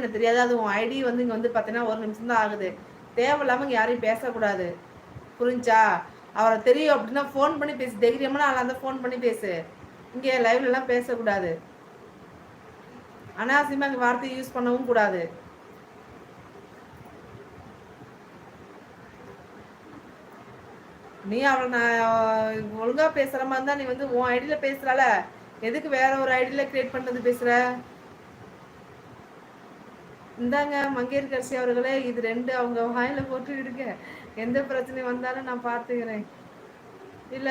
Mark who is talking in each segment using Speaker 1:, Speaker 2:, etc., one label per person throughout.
Speaker 1: எனக்கு தெரியாது. அது உன் ஐடி வந்து இங்கே வந்து பார்த்தீங்கன்னா ஒரு நிமிஷம் தான் ஆகுது. தேவையில்லாமல் இங்கே யாரையும் பேசக்கூடாது. புரிஞ்சா? அவரை தெரியும் அப்படின்னா ஃபோன் பண்ணி பேசு. தைரியமான ஆளாக இருந்தால் ஃபோன் பண்ணி பேசு. இங்கே லைவ்லலாம் பேசக்கூடாது. அனாவசியமாக இங்கே வார்த்தையை யூஸ் பண்ணவும் கூடாது. நீ அவளை நான் ஒழுங்கா பேசுற மாதிரி தான் நீ வந்து உன் ஐடியில பேசுறால எதுக்கு வேற ஒரு ஐடியில கிரியேட் பண்ணுறது பேசுற? இந்தாங்க மங்கையர்கரசி அவர்களே இது ரெண்டு அவங்க வாயில போட்டு விடுங்க. எந்த பிரச்சனை வந்தாலும் நான் பார்த்துக்கிறேன். இல்ல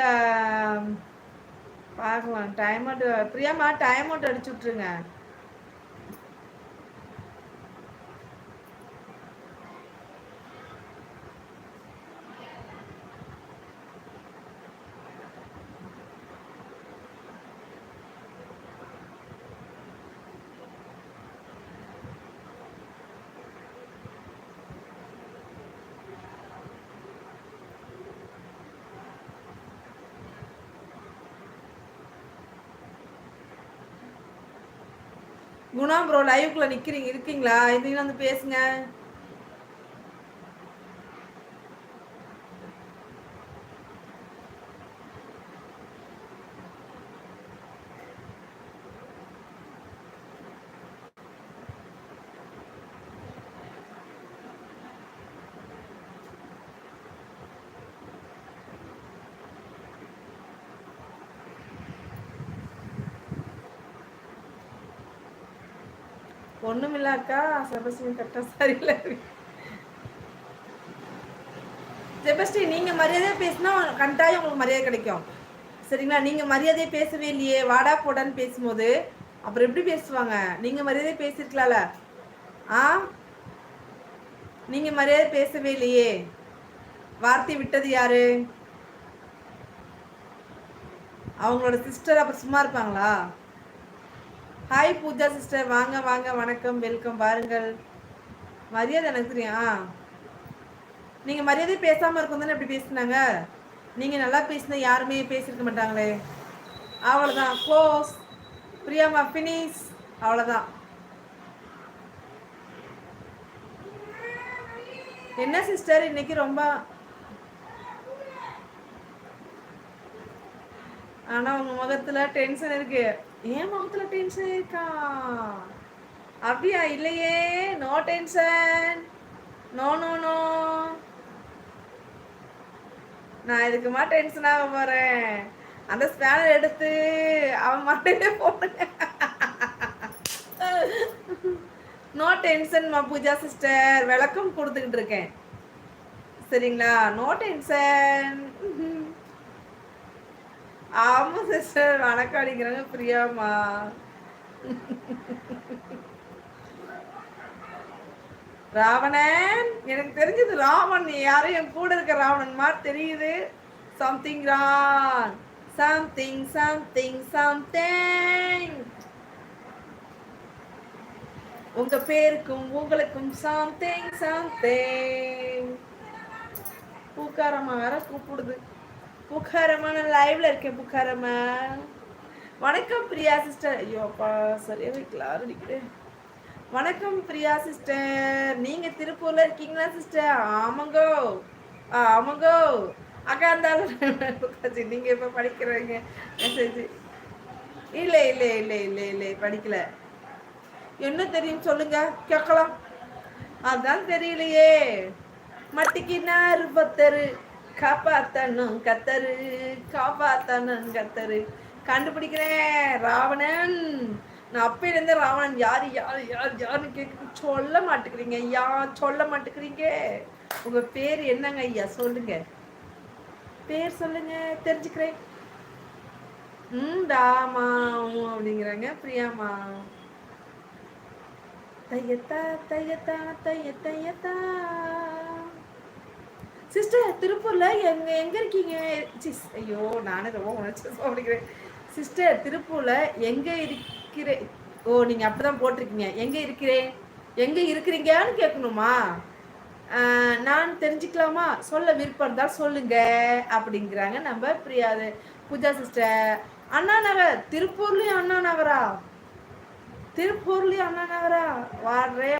Speaker 1: பார்க்கலாம். டைம் அவுட் பிரியாமா டைம் அவுட் அடிச்சு விட்டுருங்க. குணா ப்ரோ லைவ்குள்ளே நிற்கிறீங்க இருக்கீங்களா? இருந்தீங்கன்னா வந்து பேசுங்க? ஒண்ணும் இல்லாக்கா செபஸ்டின் கரெக்டா சரியில்லை செபஸ்டி நீங்க மரியாதையா பேசினா கண்டாயம் உங்களுக்கு மரியாதை கிடைக்கும். சரிங்களா? நீங்க மரியாதையை பேசவே இல்லையே வாடா போடான்னு பேசும்போது அப்புறம் எப்படி பேசுவாங்க? நீங்க மரியாதை பேசிருக்கலாம்ல? ஆ? நீங்க மரியாதை பேசவே இல்லையே. வார்த்தை விட்டது யாரு? அவங்களோட சிஸ்டர் அப்புறம் சும்மா இருப்பாங்களா? ஹாய் பூஜா சிஸ்டர் வாங்க வாங்க. வணக்கம். வெல்கம் பாருங்கள் மரியாதை எனக்கு தெரியும்? ஆ நீங்கள் மரியாதை பேசாமல் இருக்கும் தானே எப்படி பேசினாங்க? நீங்கள் நல்லா பேசினா யாருமே பேசியிருக்க மாட்டாங்களே. அவ்வளோதான் க்ளோஸ் பிரியாமா ஃபினிஷ் அவ்வளோதான் என்ன சிஸ்டர் இன்னைக்கு ரொம்ப ஆனா உங்க முகத்துல டென்ஷன் இருக்கு. ஏன் முகத்துல டென்ஷன் இருக்கா? அப்படியா இல்லையே no tension no no no நான் இதுக்குமா டென்ஷன் ஆக போறேன். அந்த ஸ்பேனர் எடுத்து அவன் மாட்டே போடுங்க நோ டென்ஷன் மா பூஜா சிஸ்டர் விளக்கம் கொடுத்துக்கிட்டு இருக்கேன். சரிங்களா? நோ டென்ஷன் ஆமா சிஸ்டர் வணக்கம் அடிக்கிறாங்க பிரியாமா ராவணன் எனக்கு தெரிஞ்சது ராவன் யாரும் என் கூட இருக்க ராவணன் மாதிரி தெரியுது. சம்திங் ரான் சம்திங் சம்திங் சம்திங் உங்க பேருக்கும் உங்களுக்கும் சம்திங் சம்திங் பூக்காரம்மா வேற கூப்பிடுது. புக்காரமா நான் லைவ்ல இருக்கேன் புக்காரமா வணக்கம் பிரியா சிஸ்டர் ஐயோ அப்பா சரியா வைக்கலாம் அடிக்கிறேன் வணக்கம் பிரியா சிஸ்டர் நீங்க திருப்பூர்ல இருக்கீங்களா சிஸ்டர் ஆமாங்கோ. ஆமாங்கோ. அக்கா இருந்தாலும் நீங்க இப்ப படிக்கிறீங்க? மெசேஜ் இல்ல இல்ல இல்ல இல்ல இல்ல படிக்கல. என்ன தெரியும் சொல்லுங்க கேட்கலாம். அதான் தெரியலையே. மட்டிக்கு நான் பத்தரு காப்பாத்தனும் கத்தரு காப்பாத்தனும் கத்தரு. கண்டுபிடிக்கிறேன் ராவணன். நான் அப்பையிலேருந்து ராவணன் யார் யார் யார் யாருன்னு கேட்க சொல்ல மாட்டேங்கிறீங்க ஐயா சொல்ல மாட்டேங்கிறீங்க. உங்க பேர் என்னங்க ஐயா சொல்லுங்க. பேர் சொல்லுங்க தெரிஞ்சுக்கிறேன். ம் டாமா அப்படிங்கிறாங்க பிரியாமா. தையத்தா தையத்தா தைய தையத்தா. சிஸ்டர் திருப்பூர்ல எங்க எங்க இருக்கீங்க? சிஸ் ஐயோ நானே ரொம்ப உணர்ச்சி அப்படிங்கிறேன் சிஸ்டர் திருப்பூர்ல எங்க இருக்கிறேன் ஓ நீங்க அப்படிதான் போட்டிருக்கீங்க. எங்க இருக்கிறேன்? எங்க இருக்கிறீங்கன்னு கேட்கணுமா? நான் தெரிஞ்சுக்கலாமா? சொல்ல விருப்பம் இருந்தால் சொல்லுங்க அப்படிங்கிறாங்க நம்ம பிரியாது பூஜா சிஸ்டர் அண்ணா நகர் திருப்பூர்லயும் அண்ணா நகரா? திருப்பூர்லயும் அண்ணா நகரா? வாடுறே